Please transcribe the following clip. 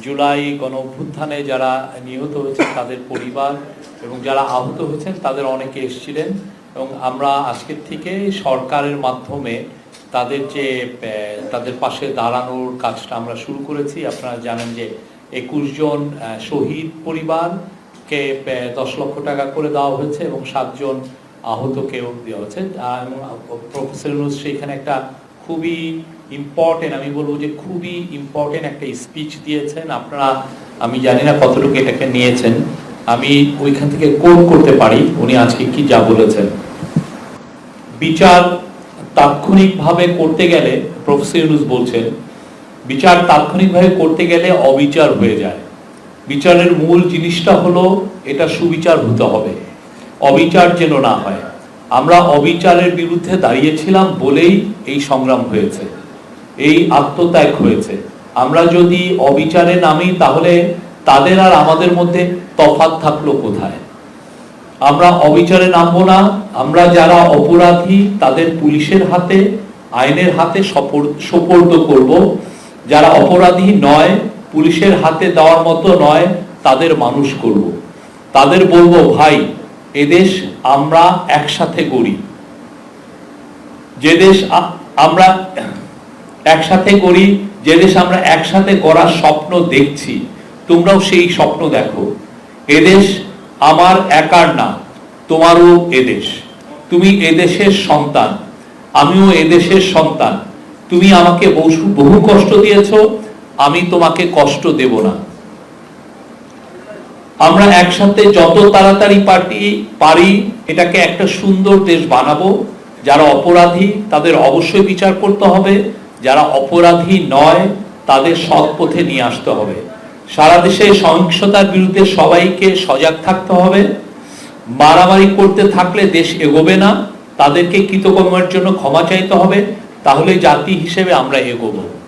জুলাই গণ অভ্যুত্থানে যারা নিহত হয়েছে তাদের পরিবার এবং যারা আহত হয়েছেন তাদের অনেকে এসেছিলেন এবং আমরা আজকের থেকে সরকারের মাধ্যমে তাদের যে তাদের পাশে দাঁড়ানোর কাজটা আমরা শুরু করেছি। আপনারা জানেন যে একুশ জন শহীদ পরিবারকে দশ লক্ষ টাকা করে দেওয়া হয়েছে এবং সাতজন আহতকেও দেওয়া হয়েছে। প্রফেসর সেখানে একটা খুবই ইম্পর্টেন্ট আমি বলব যে খুবই ইম্পর্টেন্ট একটা স্পিচ দিয়েছেন। আপনারা, আমি জানি না কতটুকু এটাকে নিয়েছেন। আমি ওইখান থেকে কোট করতে পারি, উনি আজকে কি যা বলেছেন। বিচার তাৎক্ষণিকভাবে করতে গেলে প্রফেসর ইউনুস বলছেন, বিচার তাৎক্ষণিকভাবে করতে গেলে অবিচার হয়ে যায়। বিচারের মূল জিনিসটা হলো, এটা সুবিচার হতে হবে। অবিচার যেন না হয়। আমরা অবিচারের বিরুদ্ধে দাঁড়িয়েছিলাম বলেই এই সংগ্রাম হয়েছে। এই আত্মত্যাগ হয়েছে। আমরা যদি অবিচারে নামি, তাহলে তাদের আর আমাদের মধ্যে তফাৎ থাকল কোথায়? আমরা অবিচারে নামবো না। আমরা যারা অপরাধী, তাদের পুলিশের হাতে, আইনের হাতে সপর- সোপর্দ করব। যারা অপরাধী নয়, পুলিশের হাতে দেওয়ার মতো নয়, তাদের মানুষ করব। তাদের বলব, ভাই এদেশ আমরা একসাথে গড়ি। যে দেশ আমরা একসাথে করি, যে দেশ আমরা একসাথে গড়ার স্বপ্ন দেখছি, তোমরাও সেই স্বপ্ন দেখো। এদেশ আমার একার না, তোমারও এদেশ তুমি এদেশের সন্তান, আমিও এদেশের সন্তান। তুমি আমাকে বহু বহু কষ্ট দিয়েছ, আমি তোমাকে কষ্ট দেব না। আমরা একসাথে যত তাড়াতাড়ি পার্টি পারি, এটাকে একটা সুন্দর দেশ বানাবো, যারা অপরাধী, তাদের অবশ্যই বিচার করতে হবে। যারা অপরাধী নয়, তাদের সৎ পথে নিয়ে আসতে হবে। সারা দেশে সহিংসতার বিরুদ্ধে সবাইকে সজাগ থাকতে হবে। মারামারি করতে থাকলে দেশ এগোবে না। তাদেরকে কৃতকর্মের জন্য ক্ষমা চাইতে হবে। তাহলে জাতি হিসেবে আমরা এগোবো।